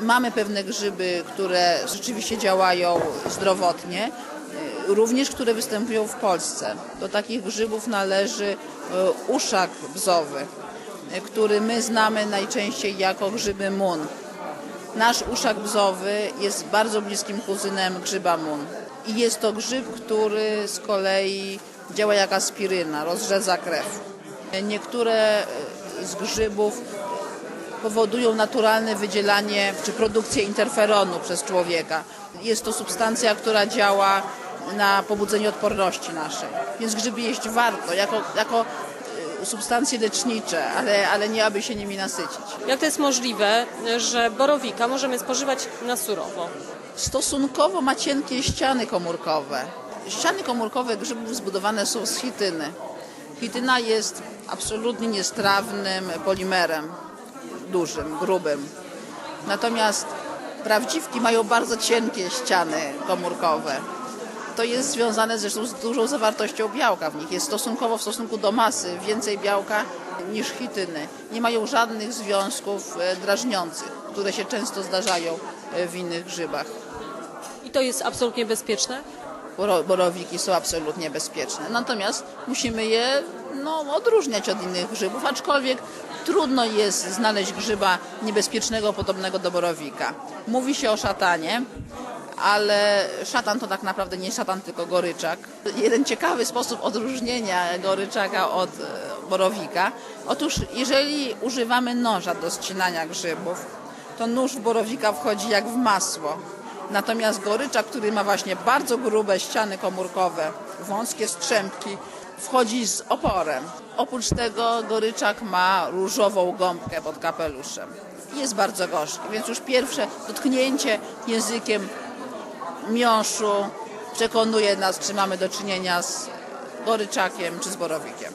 Mamy pewne grzyby, które rzeczywiście działają zdrowotnie, y, również które występują w Polsce. Do takich grzybów należy y, uszak bzowy, y, który my znamy najczęściej jako grzyby mun. Nasz uszak bzowy jest bardzo bliskim kuzynem grzyba mun. I jest to grzyb, który z kolei działa jak aspiryna, rozrzedza krew. Niektóre z grzybów powodują naturalne wydzielanie czy produkcję interferonu przez człowieka. Jest to substancja, która działa na pobudzenie odporności naszej. Więc grzyby jeść warto, jako, jako y, substancje lecznicze, ale, ale nie aby się nimi nasycić. Jak to jest możliwe, że borowika możemy spożywać na surowo? Stosunkowo ma cienkie ściany komórkowe. Ściany komórkowe grzybów zbudowane są z chityny. Chityna jest absolutnie niestrawnym polimerem, dużym, grubym. Natomiast prawdziwki mają bardzo cienkie ściany komórkowe. To jest związane zresztą z dużą zawartością białka w nich. Jest stosunkowo w stosunku do masy więcej białka niż chityny. Nie mają żadnych związków e, drażniących, które się często zdarzają e, w innych grzybach. I to jest absolutnie bezpieczne? Boro- borowiki są absolutnie bezpieczne. Natomiast musimy je no, odróżniać od innych grzybów, aczkolwiek trudno jest znaleźć grzyba niebezpiecznego podobnego do borowika. Mówi się o szatanie, ale szatan to tak naprawdę nie szatan, tylko goryczak. Jeden ciekawy sposób odróżnienia goryczaka od e, borowika. Otóż jeżeli używamy noża do ścinania grzybów, to nóż borowika wchodzi jak w masło. Natomiast goryczak, który ma właśnie bardzo grube ściany komórkowe, wąskie strzępki, wchodzi z oporem. Oprócz tego goryczak ma różową gąbkę pod kapeluszem. Jest bardzo gorzki, więc już pierwsze dotknięcie językiem miąższu przekonuje nas, czy mamy do czynienia z goryczakiem czy z borowikiem.